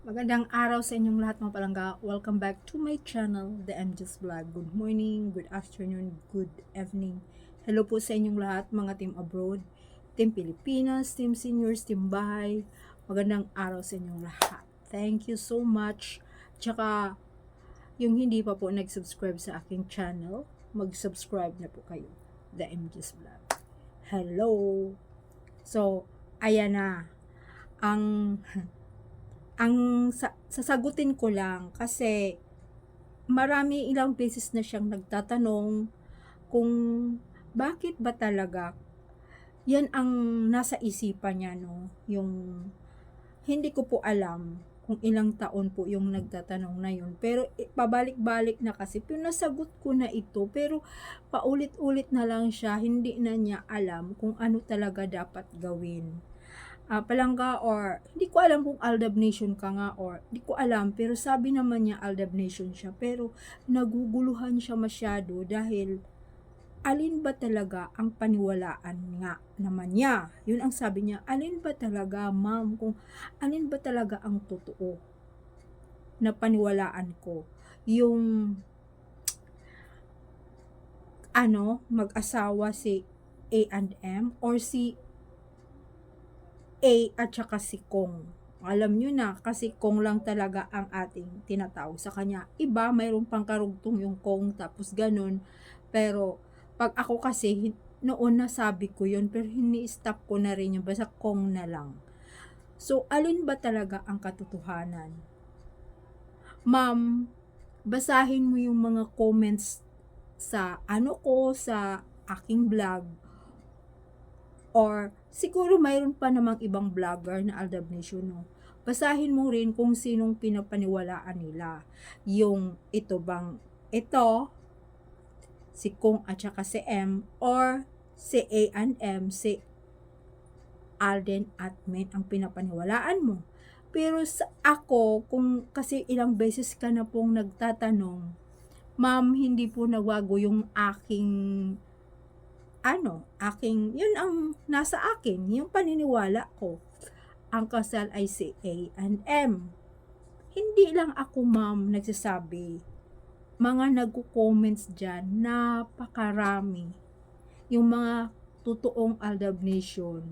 Magandang araw sa inyong lahat mga palangga. Welcome back to my channel, The MJ's Vlog. Good morning, good afternoon, good evening. Hello po sa inyong lahat mga team abroad, team Pilipinas, team seniors, team bahay. Magandang araw sa inyong lahat. Thank you so much. Tsaka, yung hindi pa po nag-subscribe sa aking channel, mag-subscribe na po kayo. The MJ's Vlog. Hello! So, ayan na. Ang ang sa, sasagutin ko lang kasi marami ilang beses na siyang nagtatanong kung bakit ba talaga yan ang nasa isipan niya no? Yung hindi ko po alam kung ilang taon po yung nagtatanong na yun. Pero eh, pabalik-balik na kasi pero nasagot ko na ito pero paulit-ulit na lang siya hindi na niya alam kung ano talaga dapat gawin. Uh, palangga or hindi ko alam kung Aldab Nation ka nga or hindi ko alam pero sabi naman niya Aldab Nation siya pero naguguluhan siya masyado dahil alin ba talaga ang paniwalaan nga naman niya yun ang sabi niya alin ba talaga ma'am kung alin ba talaga ang totoo na paniwalaan ko yung ano mag-asawa si A&M or si A at saka si Kong. Alam nyo na, kasi Kong lang talaga ang ating tinatawag sa kanya. Iba, mayroon pang karugtong yung Kong, tapos ganun. Pero, pag ako kasi, noon nasabi ko yun, pero hini-stop ko na rin yung basta Kong na lang. So, alin ba talaga ang katotohanan? Ma'am, basahin mo yung mga comments sa ano ko, sa aking vlog, or siguro mayroon pa namang ibang vlogger na Aldab Nation, no? Basahin mo rin kung sinong pinapaniwalaan nila. Yung ito bang, ito, si Kung at saka si M, or si A and M, si Alden at Men ang pinapaniwalaan mo. Pero sa ako, kung kasi ilang beses ka na pong nagtatanong, ma'am, hindi po nagwago yung aking ano, aking, yun ang nasa akin, yung paniniwala ko. Ang kasal ay si A and M. Hindi lang ako ma'am nagsasabi. Mga nagko-comments dyan, napakarami. Yung mga totoong Aldab Nation,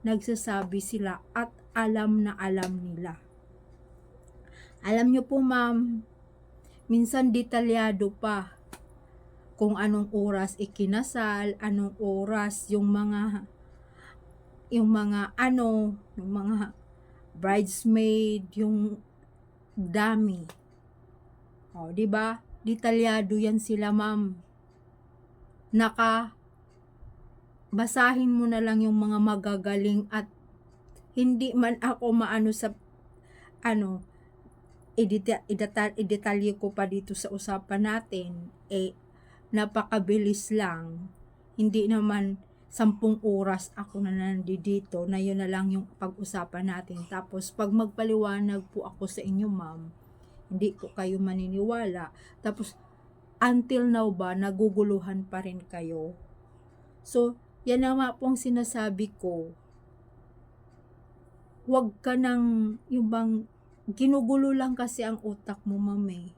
nagsasabi sila at alam na alam nila. Alam nyo po ma'am, minsan detalyado pa kung anong oras ikinasal, anong oras yung mga yung mga ano, yung mga bridesmaid, yung dami. O, di ba? Detalyado yan sila, ma'am. Naka basahin mo na lang yung mga magagaling at hindi man ako maano sa ano i-detalye ko pa dito sa usapan natin eh napakabilis lang. Hindi naman sampung oras ako na nandito na yun na lang yung pag-usapan natin. Tapos pag magpaliwanag po ako sa inyo ma'am, hindi ko kayo maniniwala. Tapos until now ba naguguluhan pa rin kayo? So, yan na nga pong sinasabi ko. Huwag ka nang yung bang ginugulo lang kasi ang utak mo mami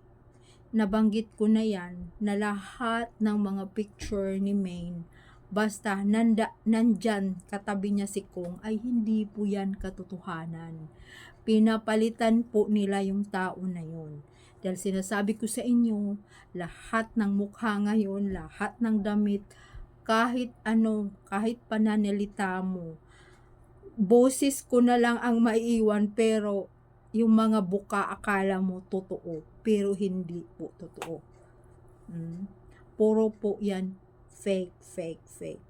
nabanggit ko na yan na lahat ng mga picture ni Maine basta nanda, nandyan katabi niya si Kong ay hindi po yan katotohanan. Pinapalitan po nila yung tao na yun. Dahil sinasabi ko sa inyo, lahat ng mukha ngayon, lahat ng damit, kahit ano, kahit pananalita mo, boses ko na lang ang maiiwan pero yung mga buka akala mo totoo pero hindi po totoo. Hmm? Puro po yan fake, fake, fake.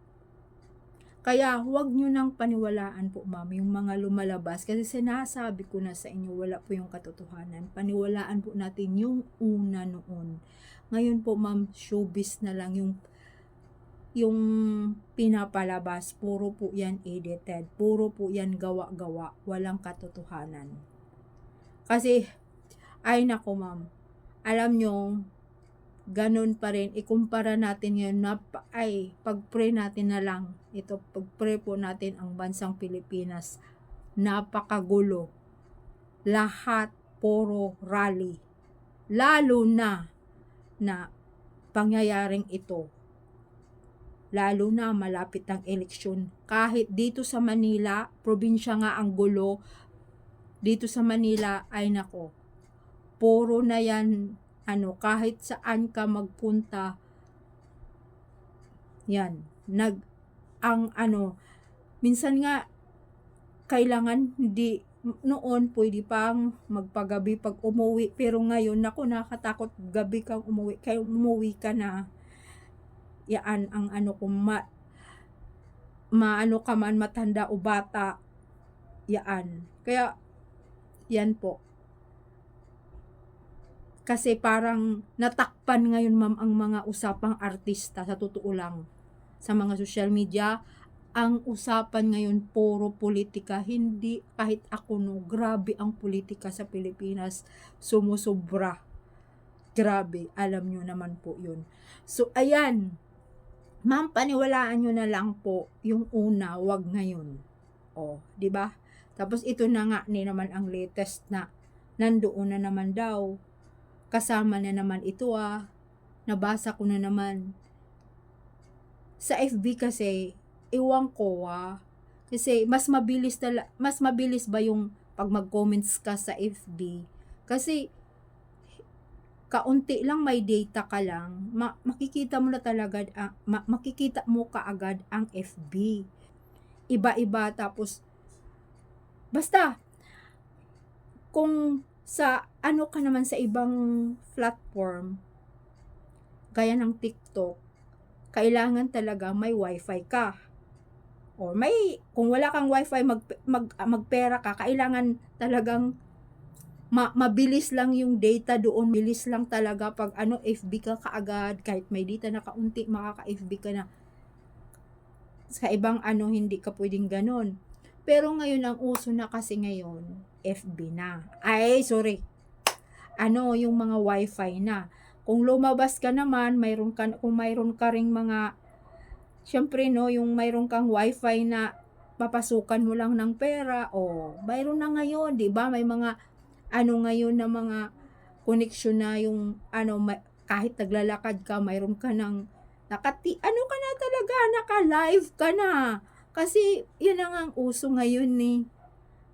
Kaya huwag nyo nang paniwalaan po ma'am yung mga lumalabas kasi sinasabi ko na sa inyo wala po yung katotohanan. Paniwalaan po natin yung una noon. Ngayon po ma'am showbiz na lang yung yung pinapalabas. Puro po yan edited. Puro po yan gawa-gawa. Walang katotohanan. Kasi, ay nako ma'am, alam nyo, ganun pa rin, ikumpara natin yun na, ay, pag-pray natin na lang, ito, pag-pray po natin ang bansang Pilipinas, napakagulo. lahat puro rally. Lalo na na pangyayaring ito. Lalo na malapit ang eleksyon. Kahit dito sa Manila, probinsya nga ang gulo, dito sa Manila ay nako. Puro na yan, ano, kahit saan ka magpunta, yan, nag, ang ano, minsan nga, kailangan hindi, noon pwede pang magpagabi pag umuwi, pero ngayon, nako, nakatakot gabi kang umuwi, kaya umuwi ka na, yan ang ano kung ma, maano ka man matanda o bata, yan. Kaya, yan po. Kasi parang natakpan ngayon ma'am ang mga usapang artista sa totoo lang. Sa mga social media, ang usapan ngayon puro politika. Hindi kahit ako no, grabe ang politika sa Pilipinas. Sumusobra. Grabe, alam nyo naman po yun. So, ayan. Ma'am, paniwalaan nyo na lang po yung una, wag ngayon. O, di ba? Tapos ito na nga ni naman ang latest na nandoon na naman daw kasama na naman ito ah. Nabasa ko na naman. Sa FB kasi, iwan ko ah. Kasi mas mabilis tala, mas mabilis ba yung pag mag-comments ka sa FB? Kasi kaunti lang may data ka lang, ma- makikita mo na talaga ang ma- makikita mo kaagad ang FB. Iba-iba tapos basta kung sa ano ka naman sa ibang platform, gaya ng TikTok, kailangan talaga may wifi ka. Or may, kung wala kang wifi, mag, mag, magpera ka, kailangan talagang ma, mabilis lang yung data doon, bilis lang talaga pag ano, FB ka kaagad, kahit may data na kaunti, makaka-FB ka na. Sa ibang ano, hindi ka pwedeng ganon. Pero ngayon, ang uso na kasi ngayon, FB na. Ay, sorry. Ano, yung mga wifi na. Kung lumabas ka naman, mayroon ka, kung mayroon ka ring mga, syempre no, yung mayroon kang wifi na papasukan mo lang ng pera, o, mayroon na ngayon, di ba? May mga, ano ngayon na mga connection na yung, ano, may, kahit naglalakad ka, mayroon ka ng, nakati, ano ka na talaga, naka-live ka na. Kasi, yun ang ang uso ngayon ni.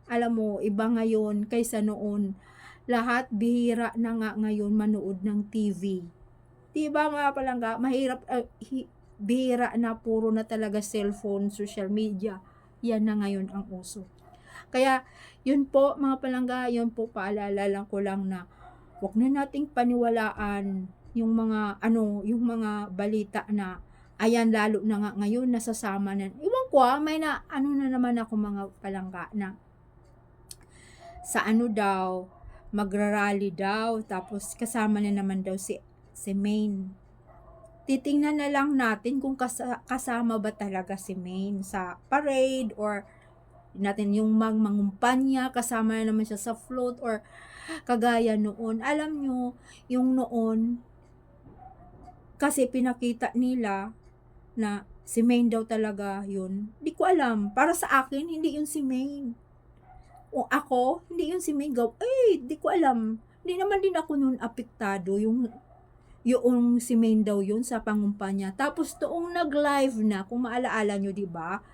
Alam mo, iba ngayon kaysa noon. Lahat bihira na nga ngayon manood ng TV. Diba mga palangga, mahirap, uh, hi, bihira na puro na talaga cellphone, social media. Yan na ngayon ang uso. Kaya, yun po mga palangga, yun po paalala lang ko lang na wag na nating paniwalaan yung mga ano, yung mga balita na ayan lalo na nga ngayon nasasama na. Iwan ko ah, may na ano na naman ako mga palangga na sa ano daw, magrarally daw, tapos kasama na naman daw si, si Maine. Titingnan na lang natin kung kasa, kasama ba talaga si Maine sa parade or natin yung mang mangumpanya, kasama na naman siya sa float or kagaya noon. Alam nyo, yung noon, kasi pinakita nila na si Maine daw talaga yun. Di ko alam. Para sa akin, hindi yun si Maine o ako, hindi yun si Migaw, eh, di ko alam. Hindi naman din ako noon apektado yung yung si Main daw yun sa pangumpanya. Tapos toong nag-live na, kung maalaala nyo, di ba?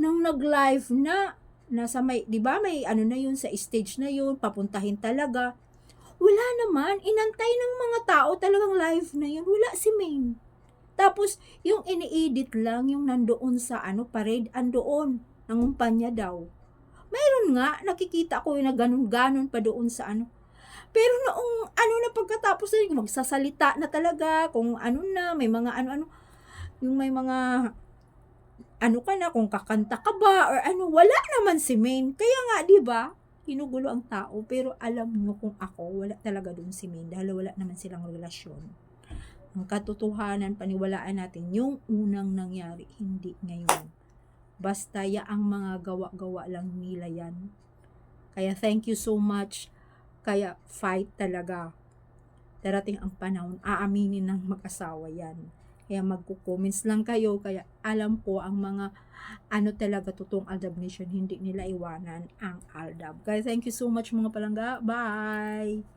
Nung nag-live na, nasa may, di ba may ano na yun sa stage na yun, papuntahin talaga. Wala naman, inantay ng mga tao talagang live na yun. Wala si Main. Tapos, yung ini-edit lang, yung nandoon sa ano, parade, andoon, nangumpanya daw. Mayroon nga, nakikita ko na ganun-ganon pa doon sa ano. Pero noong ano na pagkatapos na magsasalita na talaga, kung ano na, may mga ano-ano, yung may mga ano ka na, kung kakanta ka ba, or ano, wala naman si Maine. Kaya nga, di ba, hinugulo ang tao, pero alam nyo kung ako, wala talaga doon si Maine, dahil wala naman silang relasyon. Ang katotohanan, paniwalaan natin, yung unang nangyari, hindi ngayon. Basta ya ang mga gawa-gawa lang nila yan. Kaya thank you so much. Kaya fight talaga. Darating ang panahon, aaminin ng mag-asawa yan. Kaya magko-comments lang kayo. Kaya alam ko ang mga ano talaga totoong Aldab Nation. Hindi nila iwanan ang Aldab. Guys, thank you so much mga palangga. Bye!